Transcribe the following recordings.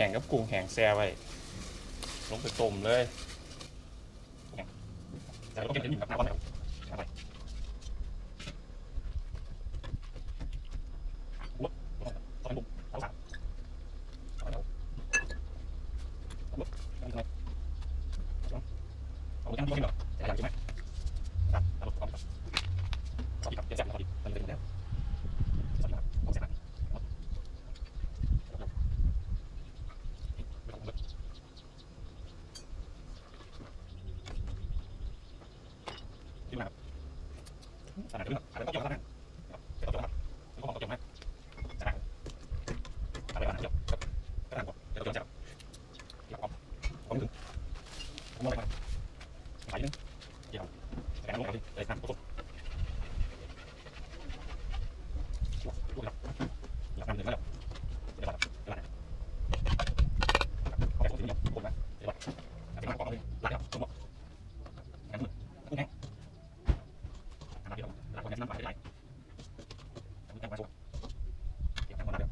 ข่งกับกุ้งแห้งแซ่ไว้ ลงไปต้มเลยแต่ก็เป็นิดนึงกับน้ำก่อนนะครับเอาไปอุ๊ยตอนบุกเอาสามเอาไปเอาเอาบุกเอาไปเอาไปเอาไปยังไม่กินหรอแต่อยากกินไหมครับเอาบุกเอาไปเอาไปครับเดี๋ยวแซ่บนะพอดีมันเลยแล้วสวัสดีครับผมแซ่บนะไม่ต้องเบิด ที่มาครับ ขนาดนี้ครับอะไรก็เกี่ยวกับนั้นเกี่ยวกับนั้นแล้วก็เกี่ยวกับนั้นจะนั่งอะไรกันเกี่ยวกับกระดานก่อนเดี๋ยวเราจะเกี่ยวกับผมถึงผมมองไปไหนนึงเกี่ยวแต่นั่งลงไปเลยนั่งปุ๊บลูกครับอยากนั่งหนึ่งแล้วเดี๋ยวก่อนเดี๋ยวก่อนโอเคผมถึงเดี๋ยวผมนะเดี๋ยวก่อนเดี๋ยวก่อนก่อนเลยลาครับผมบอกงั้นมือกุ้งแห้ง ทำมาเดียวหลังจากนั้นไปได้ทำแตงมาโซ่เก็บแตงมาเดียว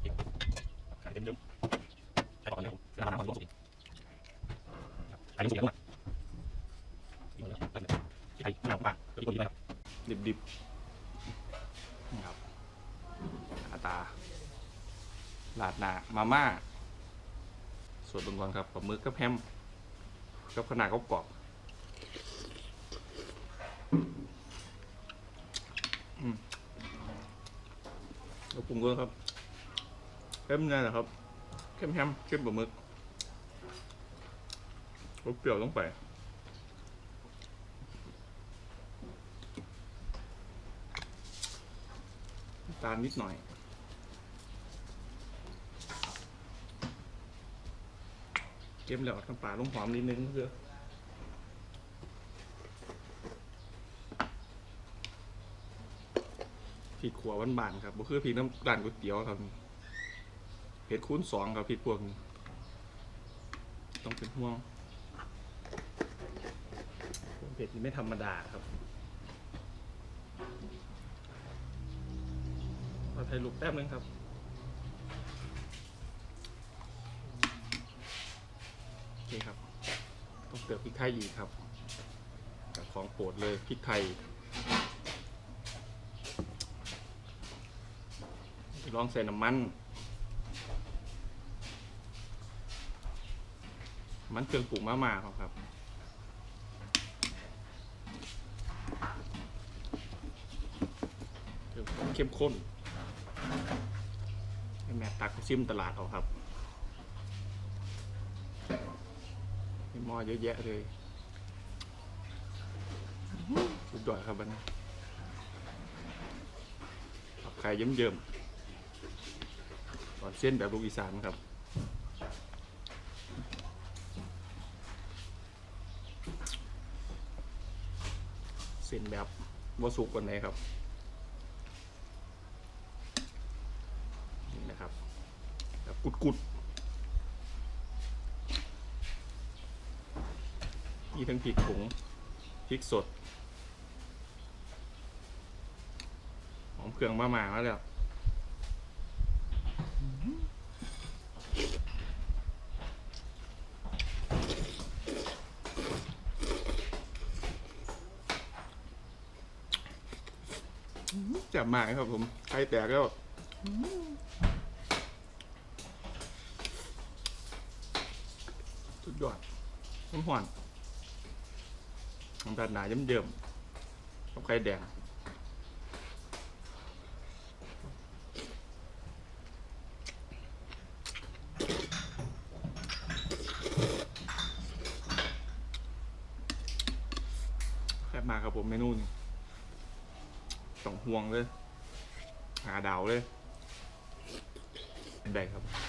เก็บขายเต็มเยอะใช้ต่อเลยเวลาน้ำมันรวมสุกขายเต็มสุกเยอะมากที่ไทยน้ำปลาตัวนี้นะครับดิบดิบๆนี่ครับอาตาลาดหนามาม่าส่วนบางคนครับปลาหมึกกับแฮมกับขนาดกรอบๆอืมแล้วปรุงก็ครับเข้มนี่แหละครับเข้มแฮมเข้มปลาหมึก รสเปรี้ยวต้องไป ตาลนิดหน่อย เก็บแล้วน้ำปลาลงหอมนิดนึงเพื่อพริกขัวหวานๆครับบ่คือพริกน้ำร้านก๋วยเตี๋ยวครับเผ็ดคูณสองครับพริกพวกนี้ต้องเป็นห่วง เผ็ดนี่ไม่ธรรมดาครับเราถ่ายรูปแป๊บนึงครับโอเคครับ ต้องเติมพริกไทยอีกครับกับของโปรดเลยพริกไทยลองใส่น้ำมัน มันเครื่องปรุงมาม่าครับ เข้มข้นแม่ตักซิมตลาดเอาครับมีหม้อเยอะแยะเลยสุดยอดครับมันผักไข่เยิ้มๆก่อนเส้นแบบลูกอีสานครับเส้นแบบวสุกวันไหนครับ นี่นะครับ แบบกุดๆมีทั้งพริกผงพริกสดหอมเครื่องมาหมาแล้วแล้วจับมากครับผมไข่แตกแล้ว สุด ยอดน้ำหวานน้ำตาลหนาเยิ้มๆกับไข่แดงแซ่บมากครับผมเมนูนี้ต้องห่วงเลย หาดาวเลย ได้ครับ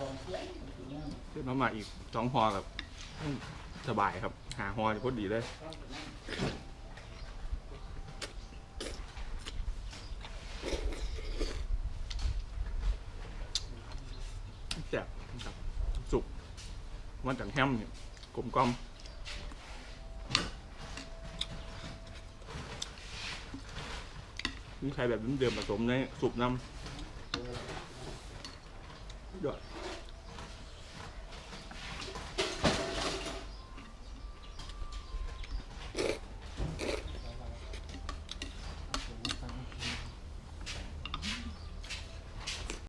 แล้วมาอีกสองหอกับสบายครับ หาหอจะพอดีเลยแซ่บครับสุกมันจากแฮมเนี่ยกลมกล่อมนี่ใช้แบบเดิมๆผสมในสุปน้ำยอด